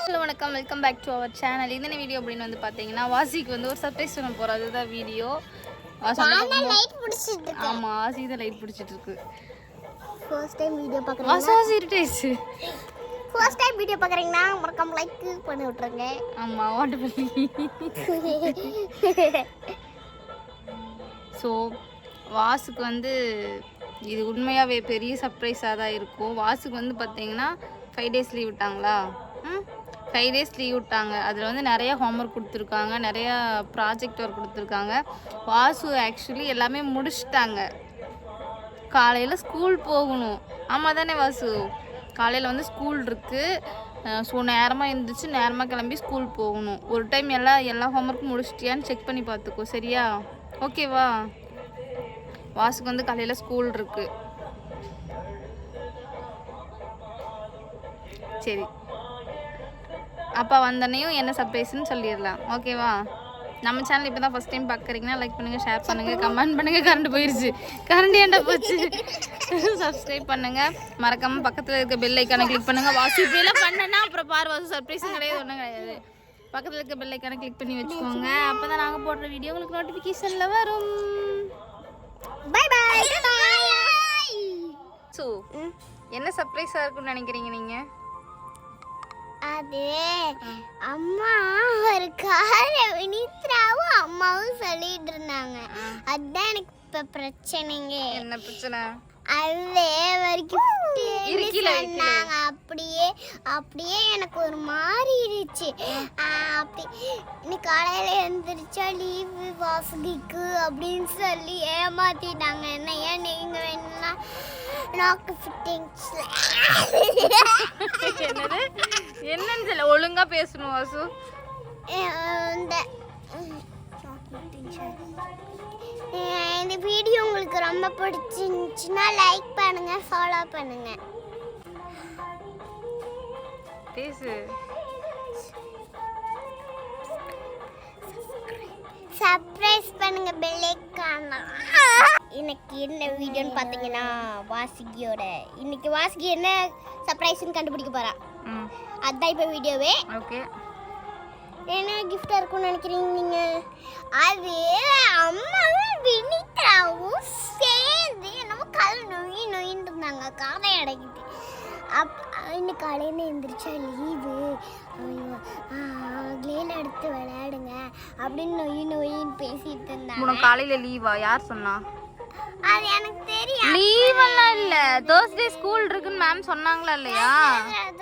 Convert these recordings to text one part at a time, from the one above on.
Hello வணக்கம். Welcome back to our channel இந்த video அப்படின்னு வந்து பார்த்தீங்கன்னா வாசிக்கு வந்து ஒரு சர்ப்ரைஸ் பண்ண போகிறோம் அதுதான் வீடியோ லைட் பிடிச்சிட்டு ஆமாம் வாசி தான் லைட் பிடிச்சிட்டு இருக்கு. ஃபர்ஸ்ட் டைம் வீடியோ பார்க்குறேன் வாசி வாசி இருட்டாயிடுச்சு ஃபர்ஸ்ட் டைம் வீடியோ பார்க்குறீங்கன்னா மறக்காம லைக் பண்ணி விட்ருங்க ஆமாம் வாட்டு பண்ணி. ஸோ வாசுக்கு வந்து இது உண்மையாகவே பெரிய சர்ப்ரைஸாக தான் இருக்கும். வாசுக்கு வந்து பார்த்தீங்கன்னா ஃபைவ் டேஸ் லீவ் விட்டாங்களா? ம்? ஃபைவ் டேஸ் லீவ் விட்டாங்க. அதில் வந்து நிறைய ஹோம்ஒர்க் கொடுத்துருக்காங்க. நிறையா ப்ராஜெக்ட் ஒர்க் கொடுத்துருக்காங்க. வாசு ஆக்சுவலி எல்லாமே முடிச்சிட்டாங்க. காலையில் ஸ்கூல் போகணும். ஆமாம் தானே வாசு? காலையில் வந்து ஸ்கூல் இருக்குது ஸோ நேரமாக இருந்துச்சு நேரமாக கிளம்பி ஸ்கூல் போகணும். ஒரு டைம் எல்லா எல்லா ஹோம்ஒர்க்கும் முடிச்சிட்டியான்னு செக் பண்ணி பார்த்துக்கோ சரியா? ஓகேவா வாசுக்கு வந்து காலையில் ஸ்கூல் இருக்குது சரி. அப்பா வந்தனையும் என்ன சர்ப்ரைஸ்னு சொல்லிடலாம். ஓகேவா நம்ம சேனல் இப்போ தான் ஃபஸ்ட் டைம் பார்க்குறீங்கன்னா லைக் பண்ணுங்கள் ஷேர் பண்ணுங்கள் கமெண்ட் பண்ணுங்கள் கரண்ட் போயிடுச்சு கரண்ட் ஏன்டா போச்சு? சப்ஸ்கிரைப் பண்ணுங்கள் மறக்காமல் பக்கத்தில் இருக்க பெல் ஐக்கானை கிளிக் பண்ணுங்கள் வாசி இப்படியெல்லாம் பண்ணனா அப்புறம் பாரு வாசு சர்ப்ரைஸும் கிடையாது ஒன்றும் கிடையாது. பக்கத்தில் இருக்க பெல் ஐக்கானை கிளிக் பண்ணி வச்சுக்கோங்க. அப்போ தான் நாங்கள் போடுற வீடியோ உங்களுக்கு நோட்டிஃபிகேஷனில் வரும். பை பை பை ஸோ என்ன சர்ப்ரைஸாக இருக்கும்னு நினைக்கிறீங்க நீங்கள் அது அம்மா ஒரு கார வினித்ராவும் அம்மாவும் சொல்லிட்டு இருந்தாங்க. அதுதான் எனக்கு இப்ப பிரச்சனைங்க. என்ன பிரச்சனை? அதே வரைக்கும் சொன்னாங்க. அப்படியே அப்படியே எனக்கு ஒரு மாதிரி ஆஹ் அப்படி. இன்னைக்கு காலையில எழுந்திரிச்சா லீவு வாசகிக்கு அப்படின்னு சொல்லி ஏமாத்திட்டாங்க. என்ன ஏன் நீங்க வேணும்னா நாக்கு ஃபிட்டிங்ஸ்ல என்னது? என்னன்னு சொல்ல ஒழுங்கா பேசணும் வாசு. இந்த இந்த வீடியோ உங்களுக்கு ரொம்ப பிடிச்சிருந்துச்சுன்னா லைக் பண்ணுங்க ஃபாலோ பண்ணுங்க. பேசு. சர்ப்ரைஸ் பண்ணுங்க பெல்லைக்கான இன்னைக்கு என்ன வீடியோன்னு பார்த்தீங்கன்னா வாசுகியோட. இன்னைக்கு வாசுகி என்ன சர்ப்ரைஸ்னு கண்டுபிடிக்க போறா. ம். அதுதான் இப்போ வீடியோவே. ஓகே. என்ன கிஃப்டா இருக்கும்னு நினைக்கிறீங்க நீங்க? அது அம்மாவும் வினிதாவும் சேர்ந்து என்னமோ கல் நொய் நொயின்னு இருந்தாங்க. காதை அடைக்கிட்டு. அப் இன்னைக்கு காலையில் எழுந்திரிச்சா லீவு. கிளேன் எடுத்து விளையாடுங்க அப்படின்னு நொய் நொயின்னு பேசிட்டு இருந்தாங்க. உனக்கு காலையில லீவா? யார் சொன்னா? அது எனக்கு தெரியும் லீவ் எல்லாம் இல்ல. தேர்ஸ்டே ஸ்கூல் இருக்குன்னு மேம் சொன்னாங்களா இல்லையா?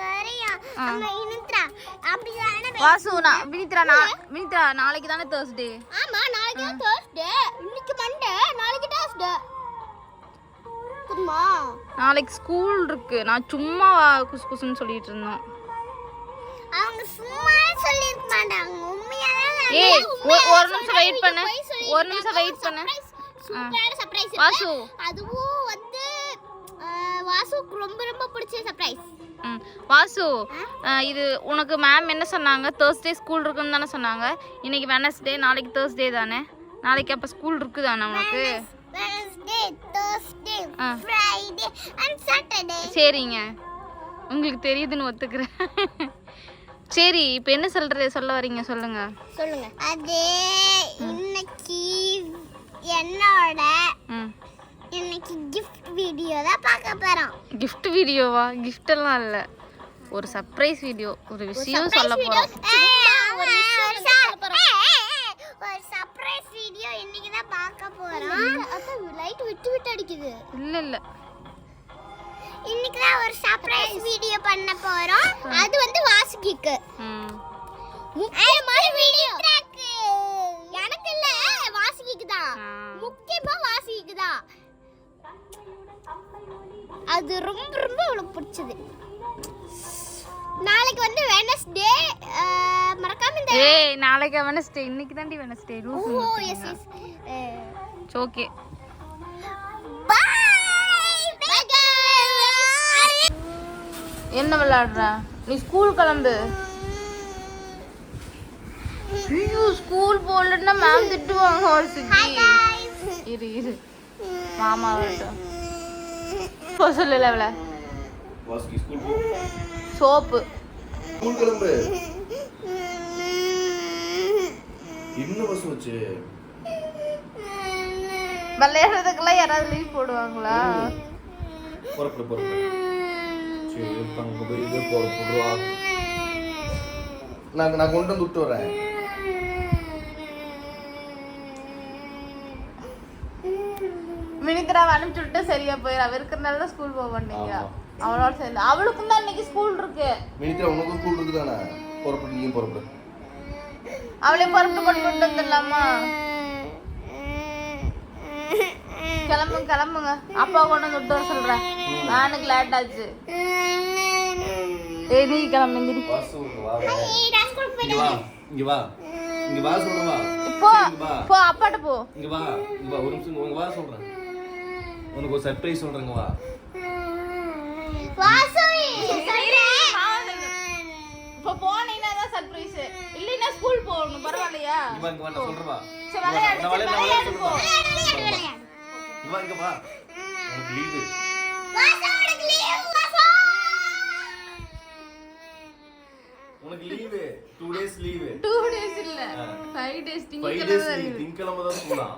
தெரியும் வாசு நான் வினித்ரா நான் வினித்ரா நாளைக்கு தானே தேர்ஸ்டே ஆமா நாளைக்கு தான் தேர்ஸ்டே இன்னைக்கு மண்டே நாளைக்கு தேர்ஸ்டே தெரியுமா? நாளைக்கு ஸ்கூல் இருக்கு. நான் சும்மா குசு குசுன்னு சொல்லிட்டு இருந்தோம். அவங்க சும்மா சொல்லிருக்க மாட்டாங்க. உண்மையாவே ஏய் ஒரு நிமிஷம் வெயிட் பண்ணு. ஒரு நிமிஷம் வெயிட் பண்ணு. சூப்பரான சர்ப்ரைஸ் வாசு. அதுவும் வந்து வாசுக்கு ரொம்ப ரொம்ப பிடிச்ச சர்ப்ரைஸ் வாசு இது உனக்கு மேம் என்ன சொன்னாங்க? தேர்ஸ்டே ஸ்கூல் இருக்குன்னு தானே சொன்னாங்க. இன்னைக்கு வெனஸ்டே நாளைக்கு தேர்ஸ்டே தானே? நாளைக்கு அப்போ ஸ்கூல் இருக்குதானே உனக்கு? சரிங்க. உங்களுக்கு தெரியுதுன்னு ஒத்துக்கிறேன். சரி இப்போ என்ன சொல்றது? சொல்ல வரீங்க சொல்லுங்க. சொல்லுங்க. அது இன்னைக்கு என்னோட இன்னைக்கு கிஃப்ட் வீடியோ தான் பார்க்க போறோம். Gift வீடியோவா gift எல்லாம் இல்லை. ஒரு சர்ப்ரைஸ் வீடியோ ஒரு விஷயம் சொல்ல போகிறோம் ஒரு சர்ப்ரைஸ் வீடியோ இன்னைக்கு தான் பார்க்க போறோம். லைட் விட்டு விட்டு அடிக்குது. இல்லை இல்லை. இன்னைக்கு தான் ஒரு சர்ப்ரைஸ் வீடியோ பண்ண போறோம். அது வந்து வாசுகிக்கு. ம். முக்கியமான வீடியோ ரொம்ப ரொம்ப அவளுக்கு பிடிச்சது. நாளைக்கு வந்து வெனஸ்டே மறக்காம இந்த ஏய் நாளைக்கு வெனஸ்டே இன்னைக்கு தான்டி Wednesday rule oh yes yes okay என்ன விளையாடுற? நீ ஸ்கூல் கிளம்பு. ஐயோ ஸ்கூல் போகலன்னா மேம் திட்டுவாங்க ஒரு சுத்தி. இரு இரு. மாமா வரட்டும். போ சொல்லல அவளை வாசுகி ஸ்கூல் போ. சோப்பு. ஸ்கூல் கிளம்பு. என்ன பஸ் வச்சு? விளையாடுறதுக்கெல்லாம் யாராவது லீவ் போடுவாங்களா? புறப்படு புறப்படு. சரி அங்கே போய் இது போட போடுவா. நான் நான் கொண்டு வந்து விட்டு வரேன். அனுப்பிச்சு விட்டு சரியா போயிடும் அவ இருக்கிறனால தான் ஸ்கூல் போக மாட்டேங்க. அவளோட சேர்ந்து. அவளுக்கும் தான் இன்னைக்கு ஸ்கூல் இருக்கு. மினித்ரா உனக்கும் ஸ்கூல் இருக்குதானே? புறப்படு நீயும் புறப்படு. அவளே பரப்பு கொண்டு கொண்டு வந்துடலாமா? கிளம்புங்க கிளம்புங்க. அப்பா கொண்டு வந்து விட்டு வர சொல்றேன். நானுக்கு லேட் ஆச்சு. ஏய் நீ கிளம்பு எந்திரி வாசு இங்க வா. இங்க வா இங்க வா. இங்க வா சொல்றேன் வா. போ சரி, இங்க வா. போ அப்பாட்ட போ. இங்க வா இங்க வா. ஒரு நிமிஷம் இங்க வா சொல்றேன். உனக்கு ஒரு சர்ப்ரைஸ் சொல்றேங்க வா. இப்போ போனீங்கன்னா தான் சர்ப்ரைஸ் இல்லைன்னா ஸ்கூல் போகணும் பரவாயில்லையா? இங்க வா இங்க வா நான் சொல்றேன் வா. சரி விளையாடு நான் சரி, விளையாடு விளையாடு நான் விளையாடு. போ சொல்றேன் இங்க வா. இங்க வா உனக்கு லீவு உனக்கு leave two days leave two days இல்ல. ஃபைவ் டேஸ் திங்கக்கிழமை டேஸ் தான் லீவ் இருக்குது. திங்கக்கிழமை தான் ஸ்கூலா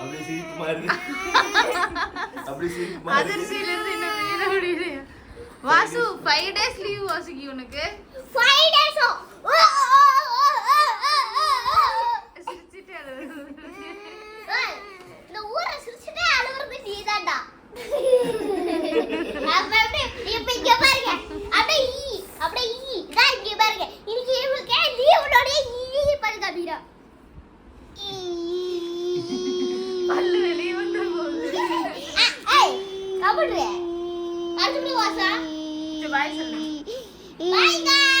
அப்படியே சிரிப்பு மாதிரி. அப்படியே சிரிப்பு மாதிரி. அதிர்ச்சியில இருந்து என்ன மீற முடியல Vasu five days leave Vasuki உனக்கு. சிரிச்சிட்டு பல்லு வெளியே வந்து போகுது. சரி, bye சொல்லு guys.